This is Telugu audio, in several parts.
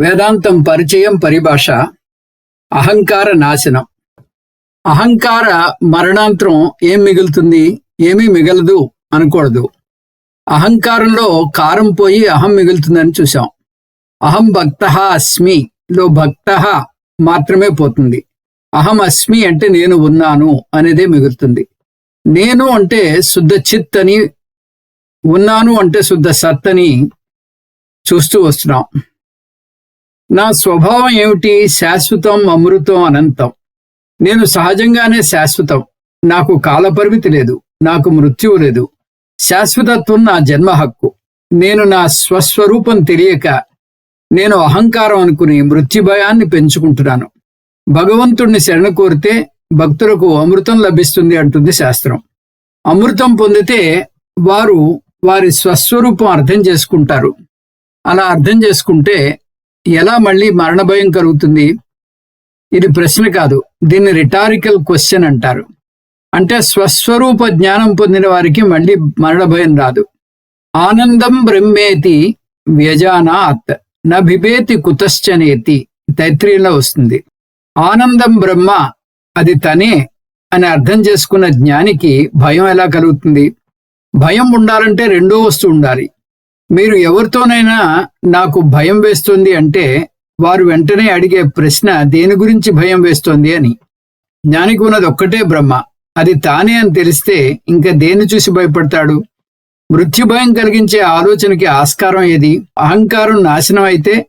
వేదాంతం పరిచయం పరిభాష అహంకార నాశనం. అహంకార మరణాంతరం ఏం మిగులుతుంది? ఏమీ మిగలదు అనకూడదు. అహంకారంలో కారం పోయి అహం మిగులుతుందని చూసాం అహం భక్త అస్మి లో భక్త మాత్రమే పోతుంది. అహం అస్మి అంటే నేను ఉన్నాను అనేదే మిగులుతుంది. నేను అంటే శుద్ధ చిత్ అని ఉన్నాను అంటే శుద్ధ సత్ అని చూస్తూ వస్తున్నాం. నా స్వభావం ఏమిటి? శాశ్వతం అమృతం అనంతం. నేను సహజంగానే శాశ్వతం. నాకు కాలపరిమితి లేదు. నాకు మృత్యువు లేదు. శాశ్వతత్వం నా జన్మ హక్కు. నేను నా స్వస్వరూపం తెలియక నేను అహంకారం అనుకుని మృత్యు భయాన్ని పెంచుకుంటున్నాను. భగవంతుణ్ణి శరణ కోరితే భక్తులకు అమృతం లభిస్తుంది అంటుంది శాస్త్రం. అమృతం పొందితే వారు వారి స్వస్వరూపం అర్థం చేసుకుంటారు. అలా అర్థం చేసుకుంటే ఎలా మళ్ళీ మరణ భయం కలుగుతుంది? ఇది ప్రశ్న కాదు. దీన్ని రిటారికల్ క్వశ్చన్ అంటారు. అంటే స్వస్వరూప జ్ఞానం పొందిన వారికి మళ్ళీ మరణ భయం రాదు. ఆనందం బ్రహ్మేతి వ్యజానాత్ నభిబేతి కుతశ్చనేతి తైత్రీయంలో వస్తుంది. ఆనందం బ్రహ్మ అది తనే అని అర్థం చేసుకున్న జ్ఞానికి భయం ఎలా కలుగుతుంది? భయం ఉండాలంటే రెండో వస్తువు ఉండాలి. మీరు ఎవరితోనైనా నాకు భయం వేస్తుంది అంటే వారు వెంటనే అడిగే ప్రశ్న దేని గురించి భయం వేస్తోంది అని. జ్ఞానికి ఉన్నది ఒక్కటే బ్రహ్మ. అది తానే అని తెలిస్తే ఇంకా దేన్ని చూసి భయపడతాడు? మృత్యు భయం కలిగించే ఆలోచనకి ఆస్కారం ఏది? అహంకారం నాశనం అయితే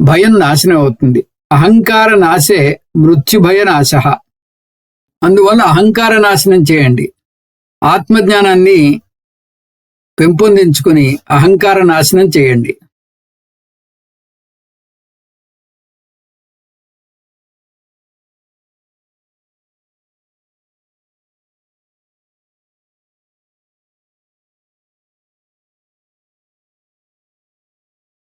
భయం నాశనం అవుతుంది. అహంకార నాశే మృత్యుభయ నాశ అందువల్ల అహంకార నాశనం చేయండి. ఆత్మజ్ఞానాన్ని పెంపొందించుకుని అహంకార నాశనం చేయండి.